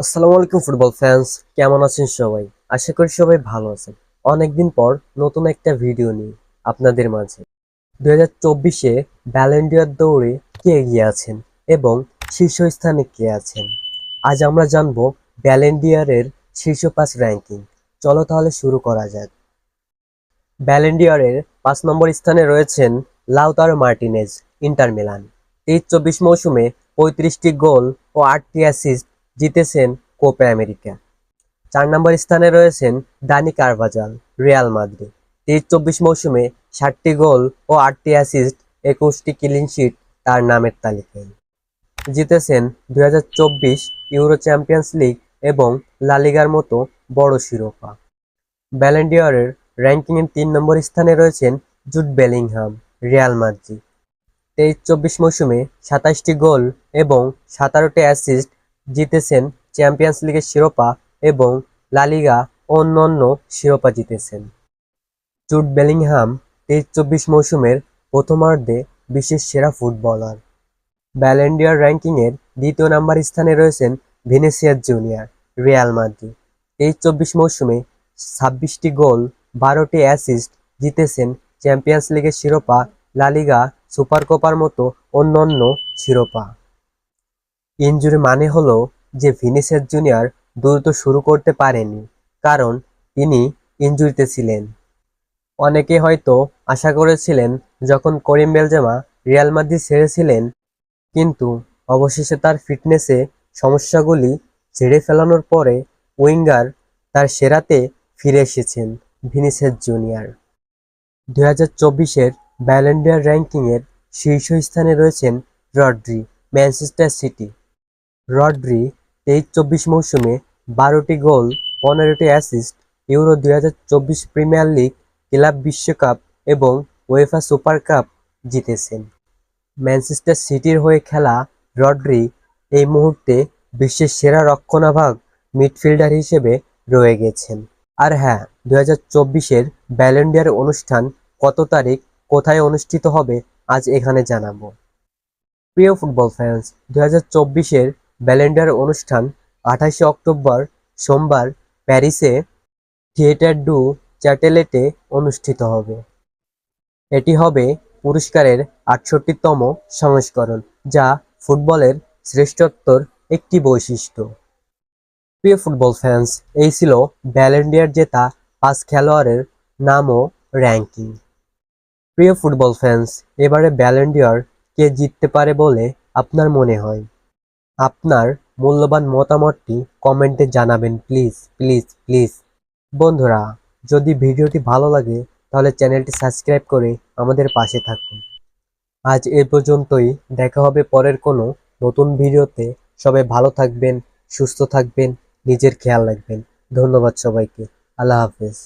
আসসালামু আলাইকুম, football fans. কেমন আছেন সবাই? আশা করি সবাই ভালো আছেন। অনেকদিন পর নতুন একটা ভিডিও নিয়ে আপনাদের মাঝে। দুই হাজার চব্বিশে ব্যালেন্ডিয়ার দৌড়ে কে এগিয়ে আছেন এবং শীর্ষস্থানে কে আছেন? আজ আমরা জানব ব্যালেন্ডিয়ারের শীর্ষ পাঁচ র্যাঙ্কিং চলো তাহলে শুরু করা যাক। ব্যালেন্ডিয়ারের পাঁচ নম্বর স্থানে রয়েছেন লাউতারো মার্টিনেজ ইন্টার মিলান তেইশ চব্বিশ মৌসুমে পঁয়ত্রিশটি গোল ও আটটি অ্যাসিস্ট জিতেছেন কোপা আমেরিকা। চার নম্বর স্থানে রয়েছেন দানি কারভাজাল রিয়াল মাদ্রিদ। তেইশ চব্বিশ মৌসুমে ষাটটি গোল ও আটটি অ্যাসিস্ট, একুশটি ক্লিন শিট তার নামের তালিকায়। জিতেছেন দুই হাজার চব্বিশ ইউরো চ্যাম্পিয়ন্স লিগ এবং লালিগার মতো বড় শিরোপা। ব্যালেন্ডিয়ারের র্যাঙ্কিংয়ের তিন নম্বর স্থানে রয়েছেন জুড বেলিংহাম, রিয়াল মাদ্রিদ। তেইশ চব্বিশ মৌসুমে সাতাশটি গোল এবং সতেরোটি অ্যাসিস্ট জিতেছেন চ্যাম্পিয়ন্স লিগের শিরোপা এবং লালিগা অন্যান্য শিরোপা জিতেছেন। জুড বেলিংহাম তেইশ চব্বিশ মৌসুমের প্রথমার্ধে বিশ্বের সেরা ফুটবলার। ব্যালেন্ডিয়ার র্যাঙ্কিংয়ের দ্বিতীয় নাম্বার স্থানে রয়েছেন ভিনেসিয়াস জুনিয়র রিয়াল মাদ্রিদ তেইশ চব্বিশ মৌসুমে ছাব্বিশটি গোল, বারোটি অ্যাসিস্ট জিতেছেন চ্যাম্পিয়ন্স লিগের শিরোপা লালিগা সুপার কোপার মতো অন্যান্য শিরোপা। ইনজুরি মানে হলো যে ভিনিসিয়াস জুনিয়র দ্রুত শুরু করতে পারেনি, কারণ তিনি ইনজুরিতে ছিলেন। অনেকে হয়তো আশা করেছিলেন যখন করিম বেলজামা রিয়াল মাদ্রিদ ছেড়েছিলেন, কিন্তু অবশেষে তার ফিটনেসে সমস্যাগুলি ছেড়ে ফেলানোর পরে উইঙ্গার তার সেরাতে ফিরে এসেছেন ভিনিসিয়াস জুনিয়র। দুই হাজার চব্বিশের ব্যালেন্ডিয়ার র্যাঙ্কিংয়ের শীর্ষস্থানে রয়েছেন রড্রি, ম্যানচেস্টার সিটি। রড্রি তেইশ চব্বিশ মৌসুমে বারোটি গোল, পনেরোটি অ্যাসিস্ট, ইউরো দুই হাজার চব্বিশ প্রিমিয়ার লিগ, ক্লাব বিশ্বকাপ এবং ওয়েফা সুপার কাপ জিতেছেন। ম্যানচেস্টার সিটির হয়ে খেলা রড্রি এই মুহূর্তে বিশ্বের সেরা রক্ষণাভাগ মিডফিল্ডার হিসেবে রয়ে গেছেন। আর হ্যাঁ দু হাজার চব্বিশের ব্যালেন্ডিয়ার অনুষ্ঠান কত তারিখ, কোথায় অনুষ্ঠিত হবে, আজ এখানে জানাব। প্রিয় ফুটবল ফ্যান্স দু হাজার চব্বিশের ব্যালেন্ডিয়ার অনুষ্ঠান আঠাশে অক্টোবর সোমবার প্যারিসে থিয়েটার ডু চ্যাটেলেটে অনুষ্ঠিত হবে। এটি হবে পুরস্কারের আটষট্টিতম সংস্করণ, যা ফুটবলের শ্রেষ্ঠত্বর একটি বৈশিষ্ট্য। প্রিয় ফুটবল ফ্যান্স, এই ছিল ব্যালেন্ডিয়ার জেতা পাঁচ খেলোয়াড়ের নাম ও র্যাঙ্কিং। প্রিয় ফুটবল ফ্যান্স, এবারে ব্যালেন্ডিয়ার কে জিততে পারে বলে আপনার মনে হয়? আপনার মূল্যবান মতামতটি কমেন্টে জানাবেন, প্লিজ প্লিজ প্লিজ। বন্ধুরা, যদি ভিডিওটি ভালো লাগে, তাহলে চ্যানেলটি সাবস্ক্রাইব করে আমাদের পাশে থাকুন। আজ এ পর্যন্তই, দেখা হবে পরের কোনো নতুন ভিডিওতে। সবাই ভালো থাকবেন, সুস্থ থাকবেন, নিজের খেয়াল রাখবেন। ধন্যবাদ সবাইকে। আল্লাহ হাফেজ।